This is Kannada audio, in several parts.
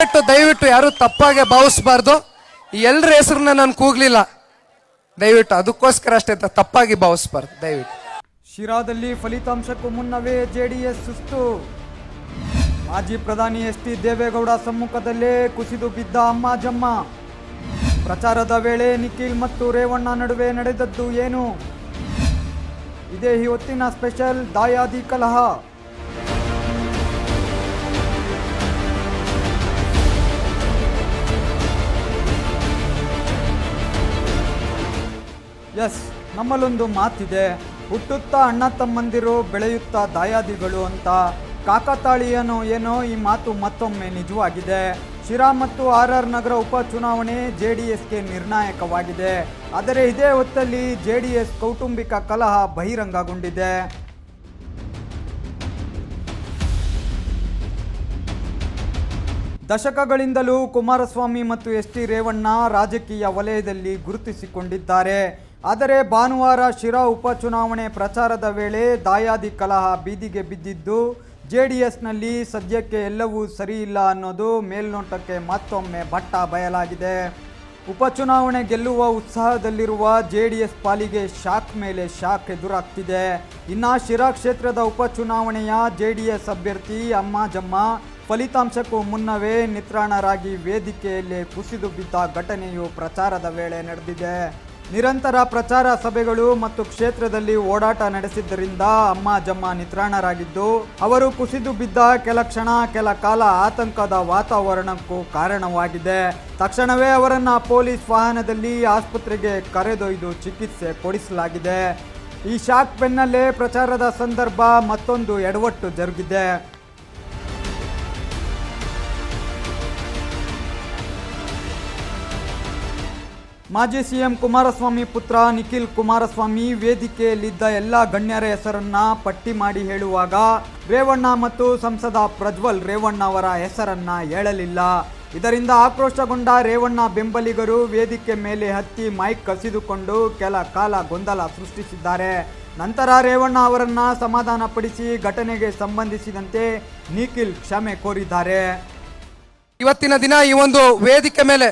ದಯವಿಟ್ಟು ದಯವಿಟ್ಟು ಯಾರು ತಪ್ಪಾಗೆ ಭಾವಿಸಬಾರ್ದು. ಎಲ್ಲರ ಹೆಸರನ್ನ ನಾನು ಕೂಗ್ಲಿಲ್ಲ. ದಯವಿಟ್ಟು ಅದಕ್ಕೋಸ್ಕರ ಅಷ್ಟೇ ತಪ್ಪಾಗಿ ಭಾವಿಸ್ಬಾರ್ದು. ದಯವಿಟ್ಟು. ಶಿರಾದಲ್ಲಿ ಫಲಿತಾಂಶಕ್ಕೂ ಮುನ್ನವೇ ಜೆಡಿಎಸ್ ಸುಸ್ತು. ಮಾಜಿ ಪ್ರಧಾನಿ ಎಸ್ ಟಿ ದೇವೇಗೌಡ ಸಮ್ಮುಖದಲ್ಲೇ ಕುಸಿದು ಬಿದ್ದ ಅಮ್ಮ ಜಮ್ಮ ಪ್ರಚಾರದ ವೇಳೆ ನಿಖಿಲ್ ಮತ್ತು ರೇವಣ್ಣ ನಡುವೆ ನಡೆದದ್ದು ಏನು? ಇದೇ ಇವತ್ತಿನ ಸ್ಪೆಷಲ್ ದಾಯಾದಿ ಕಲಹ. ಎಸ್ ನಮ್ಮಲ್ಲೊಂದು ಮಾತಿದೆ. ಹುಟ್ಟುತ್ತಾ ಅಣ್ಣ ತಮ್ಮಂದಿರು, ಬೆಳೆಯುತ್ತಾ ದಾಯಾದಿಗಳು ಅಂತ. ಕಾಕತಾಳೀಯನೋ ಏನೋ ಈ ಮಾತು ಮತ್ತೊಮ್ಮೆ ನಿಜವಾಗಿದೆ. ಶಿರಾ ಮತ್ತು ಆರ್ ಆರ್ ನಗರ ಉಪಚುನಾವಣೆ ಜೆ ಡಿ ಎಸ್ಗೆ ನಿರ್ಣಾಯಕವಾಗಿದೆ. ಆದರೆ ಇದೇ ಹೊತ್ತಲ್ಲಿ ಜೆ ಡಿ ಎಸ್ ಕೌಟುಂಬಿಕ ಕಲಹ ಬಹಿರಂಗಗೊಂಡಿದೆ. ದಶಕಗಳಿಂದಲೂ ಕುಮಾರಸ್ವಾಮಿ ಮತ್ತು ಎಸ್ ಟಿ ರೇವಣ್ಣ ರಾಜಕೀಯ ವಲಯದಲ್ಲಿ ಗುರುತಿಸಿಕೊಂಡಿದ್ದಾರೆ. ಆದರೆ ಭಾನುವಾರ ಶಿರಾ ಉಪಚುನಾವಣೆ ಪ್ರಚಾರದ ವೇಳೆ ದಾಯಾದಿ ಕಲಹ ಬೀದಿಗೆ ಬಿದ್ದಿದ್ದು, ಜೆಡಿಎಸ್ನಲ್ಲಿ ಸದ್ಯಕ್ಕೆ ಎಲ್ಲವೂ ಸರಿಯಿಲ್ಲ ಅನ್ನೋದು ಮೇಲ್ನೋಟಕ್ಕೆ ಮತ್ತೊಮ್ಮೆ ಭಟ್ಟ ಬಯಲಾಗಿದೆ. ಉಪಚುನಾವಣೆ ಗೆಲ್ಲುವ ಉತ್ಸಾಹದಲ್ಲಿರುವ ಜೆಡಿಎಸ್ ಪಾಲಿಗೆ ಶಾಕ್ ಮೇಲೆ ಶಾಕ್ ಎದುರಾಗ್ತಿದೆ. ಇನ್ನು ಶಿರಾ ಕ್ಷೇತ್ರದ ಉಪಚುನಾವಣೆಯ ಜೆಡಿಎಸ್ ಅಭ್ಯರ್ಥಿ ಅಮ್ಮ ಜಮ್ಮ ಫಲಿತಾಂಶಕ್ಕೂ ಮುನ್ನವೇ ನಿತ್ರಾಣರಾಗಿ ವೇದಿಕೆಯಲ್ಲಿ ಕುಸಿದು ಬಿದ್ದ ಘಟನೆಯು ಪ್ರಚಾರದ ವೇಳೆ ನಡೆದಿದೆ. ನಿರಂತರ ಪ್ರಚಾರ ಸಭೆಗಳು ಮತ್ತು ಕ್ಷೇತ್ರದಲ್ಲಿ ಓಡಾಟ ನಡೆಸಿದ್ದರಿಂದ ಅಮ್ಮ ಜಮ್ಮ ನಿತ್ರಾಣರಾಗಿದ್ದು, ಅವರು ಕುಸಿದು ಬಿದ್ದ ಕೆಲ ಕ್ಷಣ, ಕೆಲ ಕಾಲ ಆತಂಕದ ವಾತಾವರಣಕ್ಕೂ ಕಾರಣವಾಗಿದೆ. ತಕ್ಷಣವೇ ಅವರನ್ನ ಪೊಲೀಸ್ ವಾಹನದಲ್ಲಿ ಆಸ್ಪತ್ರೆಗೆ ಕರೆದೊಯ್ದು ಚಿಕಿತ್ಸೆ ಕೊಡಿಸಲಾಗಿದೆ. ಈ ಶಾಕ್ ಬೆನ್ನಲ್ಲೇ ಪ್ರಚಾರದ ಸಂದರ್ಭ ಮತ್ತೊಂದು ಎಡವಟ್ಟು ಜರುಗಿದೆ. ಮಾಜಿ ಸಿಎಂ ಕುಮಾರಸ್ವಾಮಿ ಪುತ್ರ ನಿಖಿಲ್ ಕುಮಾರಸ್ವಾಮಿ ವೇದಿಕೆಯಲ್ಲಿದ್ದ ಎಲ್ಲ ಗಣ್ಯರ ಹೆಸರನ್ನ ಪಟ್ಟಿ ಮಾಡಿ ಹೇಳುವಾಗ ರೇವಣ್ಣ ಮತ್ತು ಸಂಸದ ಪ್ರಜ್ವಲ್ ರೇವಣ್ಣ ಅವರ ಹೆಸರನ್ನ ಹೇಳಲಿಲ್ಲ. ಇದರಿಂದ ಆಕ್ರೋಶಗೊಂಡ ರೇವಣ್ಣ ಬೆಂಬಲಿಗರು ವೇದಿಕೆ ಮೇಲೆ ಹತ್ತಿ ಮೈಕ್ ಕಸಿದುಕೊಂಡು ಕೆಲ ಕಾಲ ಗೊಂದಲ ಸೃಷ್ಟಿಸಿದ್ದಾರೆ. ನಂತರ ರೇವಣ್ಣ ಅವರನ್ನ ಸಮಾಧಾನಪಡಿಸಿ ಘಟನೆಗೆ ಸಂಬಂಧಿಸಿದಂತೆ ನಿಖಿಲ್ ಕ್ಷಮೆ ಕೋರಿದ್ದಾರೆ. ಇವತ್ತಿನ ದಿನ ಈ ಒಂದು ವೇದಿಕೆ ಮೇಲೆ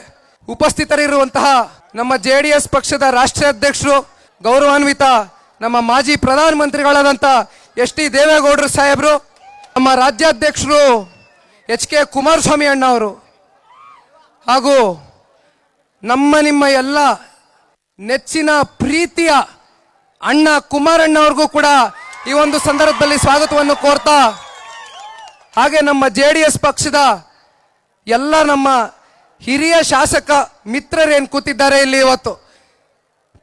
ಉಪಸ್ಥಿತರಿರುವಂತಹ ನಮ್ಮ ಜೆ ಡಿ ಎಸ್ ಪಕ್ಷದ ರಾಷ್ಟ್ರೀಯ ಅಧ್ಯಕ್ಷರು ಗೌರವಾನ್ವಿತ ನಮ್ಮ ಮಾಜಿ ಪ್ರಧಾನಮಂತ್ರಿಗಳಾದಂಥ ಎಸ್ ಟಿ ದೇವೇಗೌಡರು ಸಾಹೇಬರು, ನಮ್ಮ ರಾಜ್ಯಾಧ್ಯಕ್ಷರು ಎಚ್ ಕೆ ಕುಮಾರಸ್ವಾಮಿ ಅಣ್ಣ ಅವರು ಹಾಗೂ ನಮ್ಮ ನಿಮ್ಮ ಎಲ್ಲ ನೆಚ್ಚಿನ ಪ್ರೀತಿಯ ಅಣ್ಣ ಕುಮಾರಣ್ಣ ಅವ್ರಿಗೂ ಕೂಡ ಈ ಒಂದು ಸಂದರ್ಭದಲ್ಲಿ ಸ್ವಾಗತವನ್ನು ಕೋರ್ತಾ, ಹಾಗೆ ನಮ್ಮ ಜೆ ಡಿ ಎಸ್ ಪಕ್ಷದ ಎಲ್ಲ ನಮ್ಮ ಹಿರಿಯ ಶಾಸಕ ಮಿತ್ರರೇನು ಕೂತಿದ್ದಾರೆ ಇಲ್ಲಿ ಇವತ್ತು.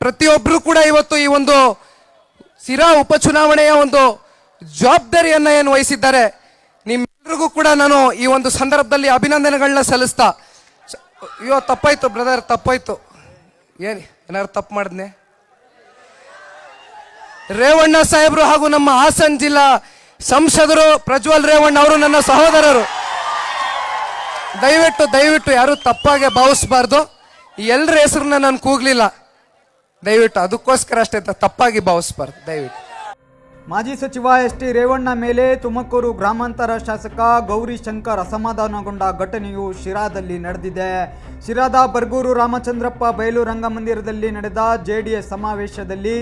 ಪ್ರತಿಯೊಬ್ಬರು ಕೂಡ ಇವತ್ತು ಈ ಒಂದು ಸಿರಾ ಉಪಚುನಾವಣೆಯ ಒಂದು ಜವಾಬ್ದಾರಿಯನ್ನು ಏನು ವಹಿಸಿದ್ದಾರೆ. ನಿಮ್ಮೆಲ್ಲರಿಗೂ ಕೂಡ ನಾನು ಈ ಒಂದು ಸಂದರ್ಭದಲ್ಲಿ ಅಭಿನಂದನೆಗಳನ್ನ ಸಲ್ಲಿಸ್ತಾ, ಅಯ್ಯೋ, ತಪ್ಪಾಯ್ತು ಬ್ರದರ್ ತಪ್ಪಾಯ್ತು. ಏನು, ಏನಾದ್ರು ತಪ್ಪು ಮಾಡಿದ್ನೆ? ರೇವಣ್ಣ ಸಾಹೇಬರು ಹಾಗೂ ನಮ್ಮ ಹಾಸನ್ ಜಿಲ್ಲಾ ಸಂಸದರು ಪ್ರಜ್ವಲ್ ರೇವಣ್ಣ ಅವರು ನನ್ನ ಸಹೋದರರು. ದಯವಿಟ್ಟು ದಯವಿಟ್ಟು ಯಾರು ತಪ್ಪಾಗೆ ಭಾವಿಸ್ಬಾರ್ದು. ಎಲ್ಲರ ಹೆಸರನ್ನ ನಾನು ಕೂಗ್ಲಿಲ್ಲ. ದಯವಿಟ್ಟು ಅದಕ್ಕೋಸ್ಕರ ಅಷ್ಟೇ ತಪ್ಪಾಗಿ ಭಾವಿಸ್ಬಾರ್ದು. ದಯವಿಟ್ಟು. ಮಾಜಿ ಸಚಿವ ಎಸ್ ಟಿ ರೇವಣ್ಣ ಮೇಲೆ ತುಮಕೂರು ಗ್ರಾಮಾಂತರ ಶಾಸಕ ಗೌರಿ ಶಂಕರ್ ಅಸಮಾಧಾನಗೊಂಡ ಘಟನೆಯು ಶಿರಾದಲ್ಲಿ ನಡೆದಿದೆ. ಶಿರಾದ ಬರ್ಗೂರು ರಾಮಚಂದ್ರಪ್ಪ ಬಯಲು ರಂಗಮಂದಿರದಲ್ಲಿ ನಡೆದ ಜೆಡಿಎಸ್ ಸಮಾವೇಶದಲ್ಲಿ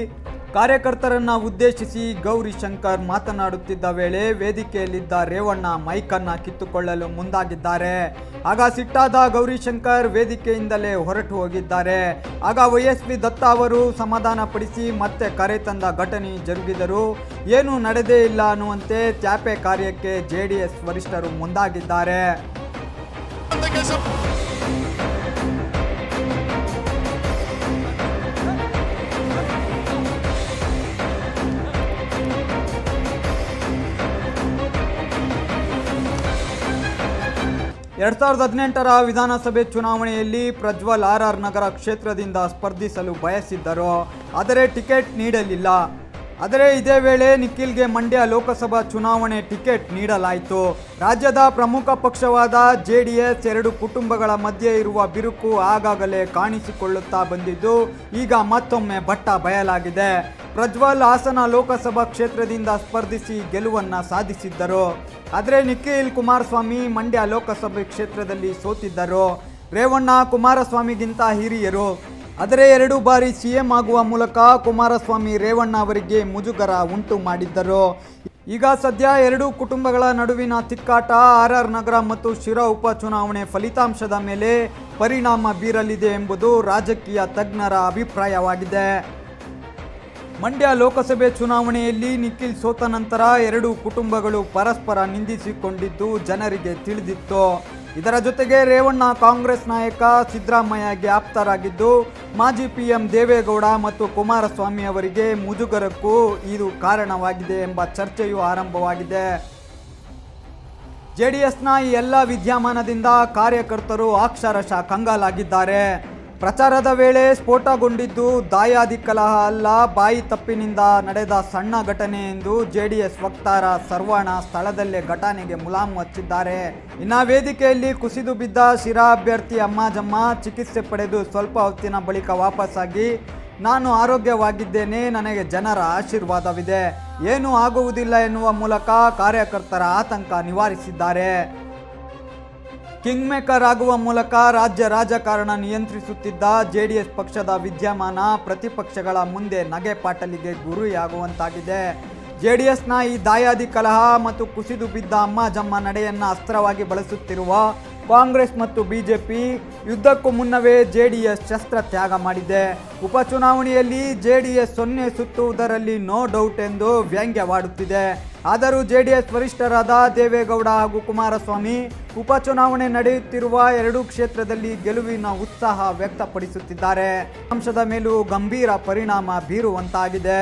ಕಾರ್ಯಕರ್ತರನ್ನ ಉದ್ದೇಶಿಸಿ ಗೌರಿ ಶಂಕರ್ ಮಾತನಾಡುತ್ತಿದ್ದ ವೇಳೆ ವೇದಿಕೆಯಲ್ಲಿದ್ದ ರೇವಣ್ಣ ಮೈಕನ್ನ ಕಿತ್ತುಕೊಳ್ಳಲು ಮುಂದಾಗಿದ್ದಾರೆ. ಆಗ ಸಿಟ್ಟಾದ ಗೌರಿಶಂಕರ್ ವೇದಿಕೆಯಿಂದಲೇ ಹೊರಟು ಹೋಗಿದ್ದಾರೆ. ಆಗ ವೈಎಸ್ವಿ ದತ್ತ ಅವರು ಸಮಾಧಾನ ಪಡಿಸಿ ಮತ್ತೆ ಕರೆ ತಂದ ಘಟನೆ ಜರುಗಿದರು ಏನೂ ನಡೆದೇ ಇಲ್ಲ ಅನ್ನುವಂತೆ ತ್ಯಾಪೆ ಕಾರ್ಯಕ್ಕೆ ಜೆಡಿಎಸ್ ವರಿಷ್ಠರು ಮುಂದಾಗಿದ್ದಾರೆ. ಎರಡ್ ಸಾವಿರದ ಹದಿನೆಂಟರ ವಿಧಾನಸಭೆ ಚುನಾವಣೆಯಲ್ಲಿ ಪ್ರಜ್ವಲ್ ಆರ್ ಆರ್ ನಗರ ಕ್ಷೇತ್ರದಿಂದ ಸ್ಪರ್ಧಿಸಲು ಬಯಸಿದ್ದರು, ಆದರೆ ಟಿಕೆಟ್ ನೀಡಲಿಲ್ಲ. ಆದರೆ ಇದೇ ವೇಳೆ ನಿಖಿಲ್ಗೆ ಮಂಡ್ಯ ಲೋಕಸಭಾ ಚುನಾವಣೆ ಟಿಕೆಟ್ ನೀಡಲಾಯಿತು. ರಾಜ್ಯದ ಪ್ರಮುಖ ಪಕ್ಷವಾದ ಜೆಡಿಎಸ್ ಎರಡು ಕುಟುಂಬಗಳ ಮಧ್ಯೆ ಇರುವ ಬಿರುಕು ಆಗಾಗಲೇ ಕಾಣಿಸಿಕೊಳ್ಳುತ್ತಾ ಬಂದಿದ್ದು, ಈಗ ಮತ್ತೊಮ್ಮೆ ಬಟ್ಟ ಬಯಲಾಗಿದೆ ಪ್ರಜ್ವಲ್ ಹಾಸನ ಲೋಕಸಭಾ ಕ್ಷೇತ್ರದಿಂದ ಸ್ಪರ್ಧಿಸಿ ಗೆಲುವನ್ನ ಸಾಧಿಸಿದ್ದರು. ಆದರೆ ನಿಖಿಲ್ ಕುಮಾರಸ್ವಾಮಿ ಮಂಡ್ಯ ಲೋಕಸಭೆ ಕ್ಷೇತ್ರದಲ್ಲಿ ಸೋತಿದ್ದರು. ರೇವಣ್ಣ ಕುಮಾರಸ್ವಾಮಿಗಿಂತ ಹಿರಿಯರು. ಆದರೆ ಎರಡು ಬಾರಿ ಸಿಎಂ ಆಗುವ ಮೂಲಕ ಕುಮಾರಸ್ವಾಮಿ ರೇವಣ್ಣ ಅವರಿಗೆ ಮುಜುಗರ ಉಂಟು ಮಾಡಿದ್ದರು. ಈಗ ಸದ್ಯ ಎರಡು ಕುಟುಂಬಗಳ ನಡುವಿನ ತಿಕ್ಕಾಟ, ಆರ್ ಆರ್ ನಗರ ಮತ್ತು ಶಿರಾ ಉಪಚುನಾವಣೆ ಫಲಿತಾಂಶದ ಮೇಲೆ ಪರಿಣಾಮ ಬೀರಲಿದೆ ಎಂಬುದು ರಾಜಕೀಯ ತಜ್ಞರ ಅಭಿಪ್ರಾಯವಾಗಿದೆ. ಮಂಡ್ಯ ಲೋಕಸಭೆ ಚುನಾವಣೆಯಲ್ಲಿ ನಿಖಿಲ್ ಸೋತ ನಂತರ ಎರಡು ಕುಟುಂಬಗಳು ಪರಸ್ಪರ ನಿಂದಿಸಿಕೊಂಡಿದ್ದು ಜನರಿಗೆ ತಿಳಿದಿತ್ತು. ಇದರ ಜೊತೆಗೆ ರೇವಣ್ಣ ಕಾಂಗ್ರೆಸ್ ನಾಯಕ ಸಿದ್ದರಾಮಯ್ಯಗೆ ಆಪ್ತರಾಗಿದ್ದು, ಮಾಜಿ ಪಿಎಂ ದೇವೇಗೌಡ ಮತ್ತು ಕುಮಾರಸ್ವಾಮಿ ಅವರಿಗೆ ಮುಜುಗರಕ್ಕೂ ಇದು ಕಾರಣವಾಗಿದೆ ಎಂಬ ಚರ್ಚೆಯು ಆರಂಭವಾಗಿದೆ. ಜೆಡಿಎಸ್ನ ಈ ಎಲ್ಲ ವಿದ್ಯಮಾನದಿಂದ ಕಾರ್ಯಕರ್ತರು ಅಕ್ಷರಶಃ ಕಂಗಾಲಾಗಿದ್ದಾರೆ. ಪ್ರಚಾರದ ವೇಳೆ ಸ್ಫೋಟಗೊಂಡಿದ್ದು ದಾಯಾದಿ ಕಲಹ ಅಲ್ಲ, ಬಾಯಿ ತಪ್ಪಿನಿಂದ ನಡೆದ ಸಣ್ಣ ಘಟನೆ ಎಂದು ಜೆಡಿಎಸ್ ವಕ್ತಾರ ಸರ್ವಣ ಸ್ಥಳದಲ್ಲೇ ಘಟನೆಗೆ ಮುಲಾಮು ಹಚ್ಚಿದ್ದಾರೆ. ಇನ್ನ ವೇದಿಕೆಯಲ್ಲಿ ಕುಸಿದು ಬಿದ್ದ ಶಿರಾ ಅಭ್ಯರ್ಥಿ ಅಮ್ಮಾಜಮ್ಮ ಚಿಕಿತ್ಸೆ ಪಡೆದು ಸ್ವಲ್ಪ ಹೊತ್ತಿನ ಬಳಿಕ ವಾಪಸ್ಸಾಗಿ, ನಾನು ಆರೋಗ್ಯವಾಗಿದ್ದೇನೆ, ನನಗೆ ಜನರ ಆಶೀರ್ವಾದವಿದೆ. ಏನೂ ಆಗುವುದಿಲ್ಲ ಎನ್ನುವ ಮೂಲಕ ಕಾರ್ಯಕರ್ತರ ಆತಂಕ ನಿವಾರಿಸಿದ್ದಾರೆ. ಕಿಂಗ್ ಮೇಕರ್ ಆಗುವ ಮೂಲಕ ರಾಜ್ಯ ರಾಜಕಾರಣ ನಿಯಂತ್ರಿಸುತ್ತಿದ್ದ ಜೆಡಿಎಸ್ ಪಕ್ಷದ ವಿದ್ಯಮಾನ ಪ್ರತಿಪಕ್ಷಗಳ ಮುಂದೆ ನಗೆಪಾಟಲಿಗೆ ಗುರಿಯಾಗುವಂತಾಗಿದೆ. ಜೆಡಿಎಸ್ನ ಈ ದಾಯಾದಿ ಕಲಹ ಮತ್ತು ಕುಸಿದು ಬಿದ್ದ ಅಮ್ಮ ಜಮ್ಮ ನಡೆಯನ್ನ ಅಸ್ತ್ರವಾಗಿ ಬಳಸುತ್ತಿರುವ ಕಾಂಗ್ರೆಸ್ ಮತ್ತು ಬಿಜೆಪಿ ಯುದ್ಧಕ್ಕೂ ಮುನ್ನವೇ ಜೆಡಿಎಸ್ ಶಸ್ತ್ರ ತ್ಯಾಗ ಮಾಡಿದೆ. ಉಪಚುನಾವಣೆಯಲ್ಲಿ ಜೆಡಿಎಸ್ ಸೊನ್ನೆ ಸುತ್ತುವುದರಲ್ಲಿ ನೋ ಡೌಟ್ ಎಂದು ವ್ಯಂಗ್ಯವಾಡುತ್ತಿದೆ. ಆದರೂ ಜೆಡಿಎಸ್ ವರಿಷ್ಠರಾದ ದೇವೇಗೌಡ ಹಾಗೂ ಕುಮಾರಸ್ವಾಮಿ ಉಪಚುನಾವಣೆ ನಡೆಯುತ್ತಿರುವ ಎರಡೂ ಕ್ಷೇತ್ರದಲ್ಲಿ ಗೆಲುವಿನ ಉತ್ಸಾಹ ವ್ಯಕ್ತಪಡಿಸುತ್ತಿದ್ದಾರೆ. ಅಂಶದ ಮೇಲೂ ಗಂಭೀರ ಪರಿಣಾಮ ಬೀರುವಂತಾಗಿದೆ.